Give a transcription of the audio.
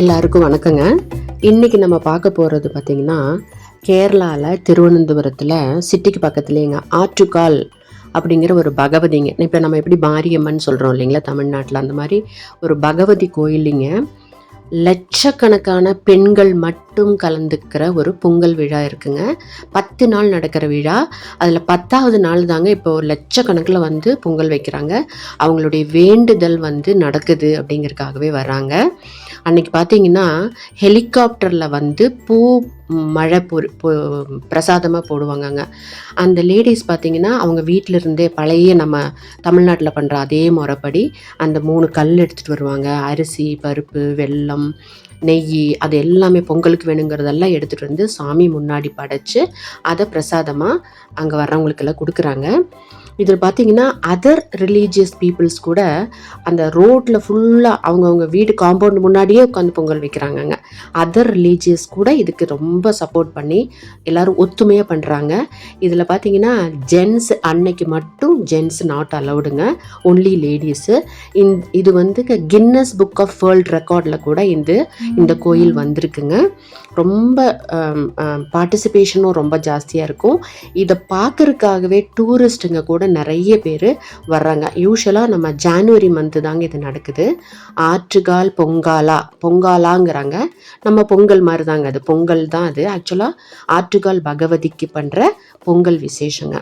எல்லாருக்கும் வணக்கங்க. இன்றைக்கி நம்ம பார்க்க போகிறது பார்த்திங்கன்னா கேரளாவில் திருவனந்தபுரத்தில் சிட்டிக்கு பக்கத்துலேங்க ஆற்றுக்கால் அப்படிங்கிற ஒரு பகவதிங்க. இப்போ நம்ம எப்படி மாரியம்மன் சொல்கிறோம் இல்லைங்களா தமிழ்நாட்டில் அந்த மாதிரி ஒரு பகவதி கோயிலிங்க. லட்சக்கணக்கான பெண்கள் மட்டும் கலந்துக்கிற ஒரு பொங்கல் விழா இருக்குங்க. பத்து நாள் நடக்கிற விழா. அதில் பத்தாவது நாள் தாங்க இப்போ லட்சக்கணக்கில் வந்து பொங்கல் வைக்கிறாங்க. அவங்களுடைய வேண்டுதல் வந்து நடக்குது அப்படிங்கிறதுக்காகவே வராங்க. அன்னைக்கு பார்த்தீங்கன்னா ஹெலிகாப்டரில் வந்து பூ மழை பொ பிரசாதமாக போடுவாங்கங்க. அந்த லேடிஸ் பார்த்திங்கன்னா அவங்க வீட்டில் இருந்தே பழைய நம்ம தமிழ்நாட்டில் பண்ணுற அதே முறைப்படி அந்த மூணு கல் எடுத்துகிட்டு வருவாங்க. அரிசி பருப்பு வெல்லம் நெய் அது எல்லாமே பொங்கலுக்கு வேணுங்கிறதெல்லாம் எடுத்துகிட்டு வந்து சாமி முன்னாடி படைச்சி அதை பிரசாதமாக அங்கே வர்றவங்களுக்கெல்லாம் கொடுக்குறாங்க. இதில் பார்த்தீங்கன்னா அதர் ரிலீஜியஸ் பீப்புள்ஸ் கூட அந்த ரோட்டில் ஃபுல்லாக அவங்கவுங்க வீடு காம்பவுண்ட் முன்னாடியே உட்காந்து பொங்கல் வைக்கிறாங்கங்க. அதர் ரிலீஜியஸ் கூட இதுக்கு ரொம்ப ரொம்ப சப்போர்ட் பண்ணி எல்லாரும் ஒத்துமையாக பண்ணுறாங்க இதில் பார்த்தீங்கன்னா ஜென்ஸ் அன்னைக்கு மட்டும் ஜென்ஸ் நாட் அலவுடுங்க ஒன்லி லேடிஸு இந் இது வந்து கின்னஸ் புக் ஆஃப் வேர்ல்ட் ரெக்கார்டில் கூட இந்த இந்த கோயில் வந்திருக்குங்க. ரொம்ப பார்ட்டிசிபேஷனும் ரொம்ப ஜாஸ்தியாக இருக்கும். இதை பார்க்குறதுக்காகவே டூரிஸ்ட்டுங்க கூட நிறைய பேர் வர்றாங்க. யூஸ்வலாக நம்ம ஜான்வரி மந்த்து தாங்க இது நடக்குது. ஆற்றுகால் பொங்காலா பொங்காலாங்கிறாங்க. நம்ம பொங்கல் மாதிரி தாங்க அது. பொங்கல் தான் அது. ஆக்சுவலாக ஆற்றுகால் பகவதிக்கு பண்ணுற பொங்கல் விசேஷங்க.